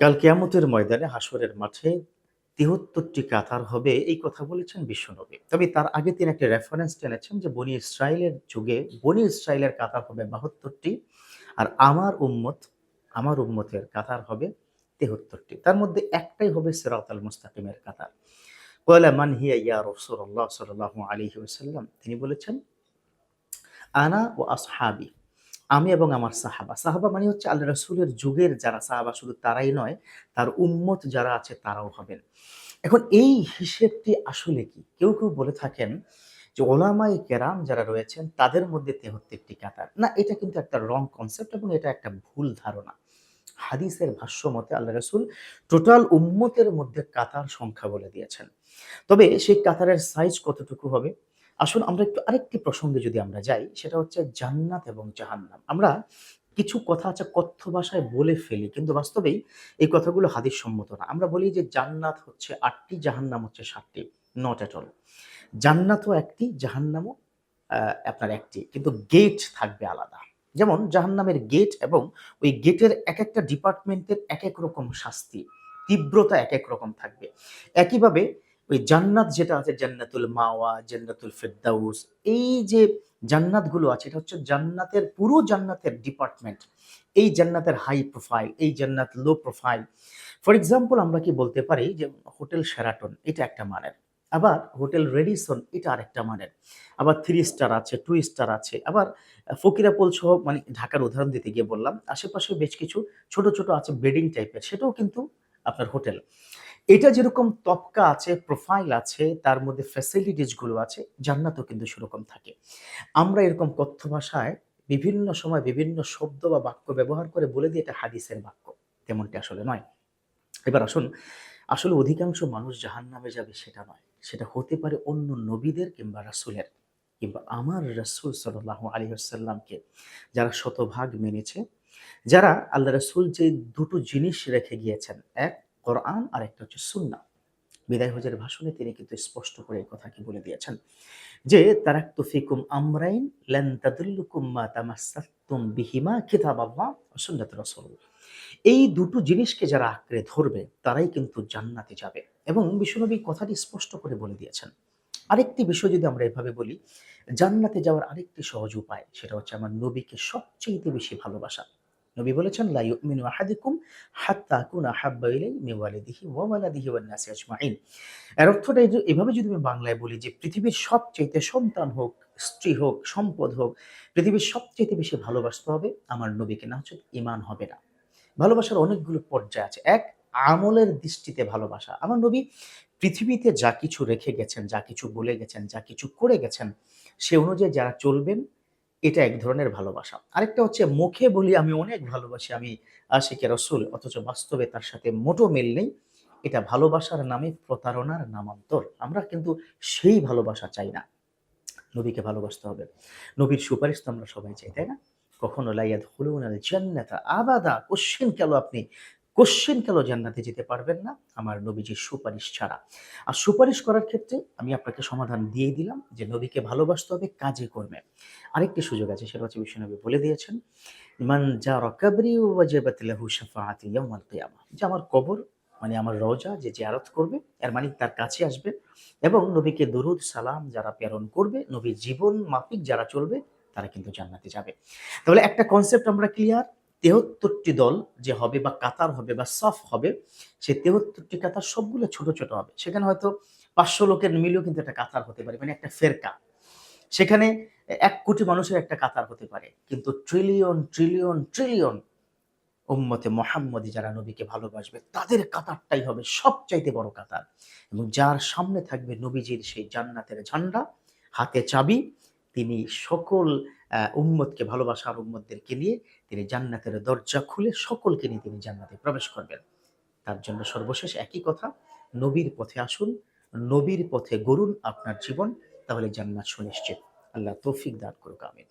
কাল কেয়ামতের ময়দানে হাসরের মাঠে তিহত্তরটি কাতার হবে, এই কথা বলেছেন বিশ্বনবী। তবে তার আগে তিনি একটা রেফারেন্স টেনেছেন যে বনি ইসরায়েলের যুগে বনি ইসরায়েলের কাতার হবে বাহাত্তরটি আর আমার উম্মত, আমার উম্মতের কাতার হবে তেহত্তরটি। তার মধ্যে একটাই হবে সিরাত আল মুস্তাকিমের কাতার। কয়লা মান হিয়া ইয়া রসুল্লাহ সাল্লাহ আলী ওসাল্লাম তিনি বলেছেন, আনা ও আসহাবি আমি এবং আমার সাহাবা। সাহাবা মানে হচ্ছে আল্লাহ রসুলের যুগের যারা সাহাবা, শুধু তারাই নয়, তার উম্মত যারা আছে তারাও হবেন। এখন এই হিসেবটি আসলে কি? কেউ কেউ বলে থাকেন যে ওলামাই কেরাম যারা রয়েছেন, তাদের মধ্যে তেহত্তরটি কাতার। না, এটা কিন্তু একটা রং কনসেপ্ট এবং এটা একটা ভুল ধারণা। হাদিসের ভাষ্য মতে আল্লাহ রসুল টোটাল উম্মতের মধ্যে কাতার সংখ্যা বলে দিয়েছেন। তবে সেই কাতারের সাইজ কতটুকু হবে? আসুন আমরা একটু আরেকটি প্রসঙ্গে যদি আমরা যাই, সেটা হচ্ছে জান্নাত এবং জাহান্নাম। আমরা কিছু কথা আছে কথ্য ভাষায় বলে ফেলি, কিন্তু বাস্তবেই এই কথাগুলো হাদিস সম্মত না। আমরা বলি যে জান্নাত হচ্ছে আটটি, জাহান্নাম হচ্ছে সাতটি নট অ্যাট অল জান্নাতও একটি, জাহান্নামও আপনার একটি, কিন্তু গেট থাকবে আলাদা। যেমন জাহান্নামের গেট এবং ওই গেটের এক একটা ডিপার্টমেন্টের এক এক রকম শাস্তি, তীব্রতা এক এক রকম থাকবে। একইভাবে ওই জান্নাত যেটা আছে, জান্নাতুল মাওয়া, জান্নাতুল ফেরদাউস, এই যে জান্নাতগুলো আছে, এটা হচ্ছে জান্নাতের, পুরো জান্নাতের ডিপার্টমেন্ট এই জান্নাতের হাই প্রোফাইল এই জান্নাত লো প্রোফাইল ফর এক্সাম্পল আমরা কি বলতে পারি যে হোটেল সেরাটন এটা একটা মানের। আবার হোটেল রেডিসন এটা আরেকটা মানের। আবার থ্রি স্টার আছে টু স্টার আছে। আবার ফকিরাপোল সহ মানে ঢাকার উদাহরণ দিতে গিয়ে বললাম, আশেপাশে বেশ কিছু ছোট ছোট আছে বেডিং টাইপের সেটাও কিন্তু আপনার হোটেল। এটা যেরকম তপকা আছে প্রোফাইল আছে, তার মধ্যে ফ্যাসিলিটিসগুলো আছে, জান্নাতও কিন্তু সেরকম থাকে। আমরা এরকম কথ্য ভাষায় বিভিন্ন সময় বিভিন্ন শব্দ বা বাক্য ব্যবহার করে বলে দিই, এটা হাদিসের বাক্য। তেমনটি আসলে নয়। এবার আসুন, আসলে অধিকাংশ মানুষ জাহান নামে যাবে সেটা নয়। সেটা হতে পারে অন্য নবীদের কিংবা রাসুলের, কিংবা আমার রাসুল সাল্লাহ আলী আসাল্লামকে যারা শতভাগ মেনেছে, যারা আল্লাহ রসুল যে দুটো জিনিস রেখে গিয়েছেন, এক কোরআন আর একটা হচ্ছে সুন্না। বিদায় হজের ভাষণে তিনি কিন্তু স্পষ্ট করে এই কথা কি বলে দিয়েছেন যে তারাক্তু ফিকুম আমরাইন লেন তাদুল্লুকুম মা তামাসসাতুম বিহিমা কিতাবাল্লাহ ওয়া সুন্নাত এই দুটো জিনিসকে যারা আঁকড়ে ধরবে, তারাই কিন্তু জান্নাতে যাবে এবং বিশ্বনবী কথাটি স্পষ্ট করে বলে দিয়েছেন। আরেকটি বিষয় যদি আমরা এভাবে বলি, জান্নাতে যাওয়ার আরেকটি সহজ উপায়, সেটা হচ্ছে আমার নবীকে সবচেয়ে বেশি ভালোবাসা। নবী বলেছেন, লা ইউমিনু আহাদিকুম হাত্তা কুনা হাব্বা ইলাই মিন ওয়ালিদিহি ওয়া ওয়ালাদিহি ওয়ান নাসি আজমাইন। এর অর্থটা এভাবে যদি আমি বাংলায় বলি যে, পৃথিবীর সবচাইতে সন্তান হোক, স্ত্রী হোক, সম্পদ হোক, পৃথিবীর সবচাইতে বেশি ভালোবাসতে হবে আমার নবীকে না হচ্ছে ইমান হবে না। ভালোবাসার অনেকগুলো পর্যায় আছে। এক, আমলের দৃষ্টিতে ভালোবাসা। আমার নবী পৃথিবীতে যা কিছু রেখে গেছেন, যা কিছু বলে গেছেন, যা কিছু করে গেছেন, সে অনুযায়ী যারা চলবেন এটা এক ধরনের ভালোবাসা। আরেকটা হচ্ছে, মুখে বলি আমি অনেক ভালোবাসি, আমি আশিকে রসুল, অথচ বাস্তবে তার সাথে মোটো মিল নেই। এটা ভালোবাসার নামে প্রতারণার নামান্তর। আমরা কিন্তু সেই ভালোবাসা চাই না। নবীকে ভালোবাসতে হবে। নবীর সুপারিশ তো আমরা সবাই চাই, তাই না? কখনো লাইয়াদ হলুন আবাদা। কোশ্চেন কেন আপনি কোশ্চেন কেন জান্নাতে যেতে পারবেন না? আমার নবীজির সুপারিশ ছাড়া। আর সুপারিশ করার ক্ষেত্রে আমি আপনাকে সমাধান দিয়ে দিলাম যে নবীকে ভালোবাসতে হবে, কাজে করবে আরেকটি সুযোগ আছে, সেটা হচ্ছে বিশ্বনবী বলে দিয়েছেন, মান যা রকাবরি ওয়াজিবাতিলাহু শাফাআতি ইয়াউমাল কিয়ামা। যে আমার কবর মানে আমার রওজা, যে জিয়ারত করবে, এর মানে তার কাছে আসবে। এবং নবীকে দরুদ, সালাম যারা প্রেরণ করবে, নবীর জীবন মাফিক যারা চলবে, তারা কিন্তু জান্নাতে যাবে। তাহলে একটা কনসেপ্ট আমরা ক্লিয়ার তেহত্তরটি দল যে হবে বা কাতার হবে বা সফ হবে, সেই তেহত্তরটি কাতার সবগুলো ছোট ছোট হবে। সেখানে হয়তো পাঁচশো লোকের মিলেও কিন্তু একটা কাতার হতে পারে মানে একটা ফেরকা। সেখানে এক কোটি মানুষের একটা কাতার হতে পারে, কিন্তু ট্রিলিয়ন ট্রিলিয়ন ট্রিলিয়ন উম্মতে মোহাম্মদী যারা নবীকে ভালোবাসবে, তাদের কাতারটাই হবে সবচাইতে বড় কাতার। এবং যার সামনে থাকবে নবীজির সেই জান্নাতের ঝান্ডা, হাতে চাবি, তিনি সকল উম্মতকে ভালোবাসার উম্মতদেরকে নিয়ে তিনি জান্নাতের দরজা খুলে সকলকে নিয়ে তিনি জান্নাতে প্রবেশ করবেন। তার জন্য সর্বশেষ একই কথা, নবীর পথে আসুন, নবীর পথে গড়ুন আপনার জীবন, তাহলে জান্নাত সুনিশ্চিত। আল্লাহ তৌফিক দান করুক, আমিন।